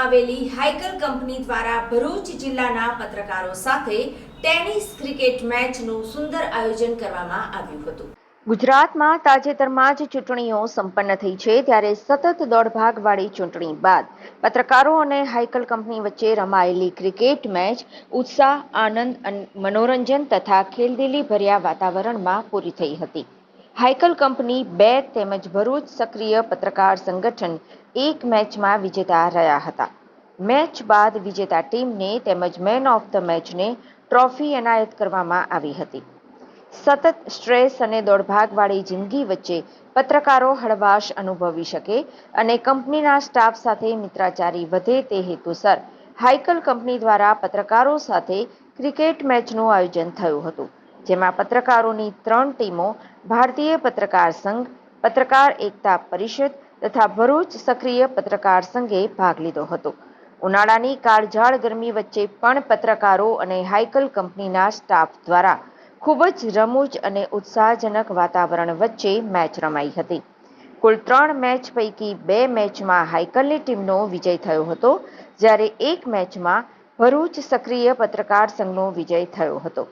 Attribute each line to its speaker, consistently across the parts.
Speaker 1: આવેલી હાઇકલ કંપની દ્વારા ભરૂચ જિલ્લાના પત્રકારો સાથે ટેનિસ ક્રિકેટ મેચનું સુંદર આયોજન કરવામાં આવ્યું હતું.
Speaker 2: ગુજરાતમાં તાજેતરમાં જ ચૂંટણીઓ સંપન્ન થઈ છે, ત્યારે સતત દોડભાગવાળી ચૂંટણી બાદ પત્રકારો અને હાઇકલ કંપની વચ્ચે રમાયેલી ક્રિકેટ મેચ ઉત્સાહ, આનંદ મનોરંજન તથા ખેલદિલી ભર્યા વાતાવરણમાં પૂરી થઈ હતી. હાઈકલ કંપની બે તેમજ ભરૂચ સક્રિય પત્રકાર સંગઠન એક મેચમાં વિજેતા રહ્યા હતા. મેચ બાદ વિજેતા ટીમને તેમજ મેન ઓફ ધ મેચને ટ્રોફી એનાયત કરવામાં આવી હતી. સતત સ્ટ્રેસ અને દોડભાગવાળી જિંદગી વચ્ચે પત્રકારો હળવાશ અનુભવી શકે અને કંપનીના સ્ટાફ સાથે મિત્રાચારી વધે તે હેતુસર હાઇકલ કંપની દ્વારા પત્રકારો સાથે ક્રિકેટ મેચનું આયોજન થયું હતું. જેમાં પત્રકારોની ત્રણ ટીમો, ભારતીય પત્રકાર સંઘ, પત્રકાર એકતા પરિષદ તથા ભરૂચ સક્રિય પત્રકાર સંઘે ભાગ લીધો હતો. ઉનાળાની કાળઝાળ ગરમી વચ્ચે પણ પત્રકારો અને હાઇકલ કંપનીના સ્ટાફ દ્વારા ખૂબ જ રમૂજ અને ઉત્સાહજનક વાતાવરણ વચ્ચે મેચ રમાઈ હતી. કુલ ત્રણ મેચ પૈકી બે મેચમાં હાઇકલની ટીમનો વિજય થયો હતો, જ્યારે એક મેચમાં ભરૂચ સક્રિય પત્રકાર સંઘનો વિજય થયો હતો.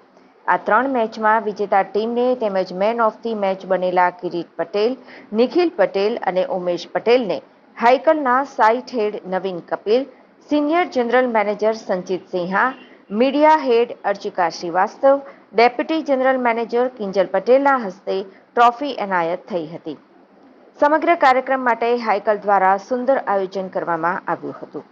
Speaker 2: આ ત્રણ મેચમાં વિજેતા ટીમને તેમજ મેન ઓફ ધી મેચ બનેલા કિરીટ પટેલ, નિખિલ પટેલ અને ઉમેશ પટેલને હાઇકલના site head Naveen Kapil senior general manager Sanchit Sinha media head Archika Srivastava deputy general manager Kinjal પટેલના હસ્તે ટ્રોફી એનાયત થઈ હતી. સમગ્ર કાર્યક્રમ માટે હાઇકલ દ્વારા સુંદર આયોજન કરવામાં આવ્યું હતું.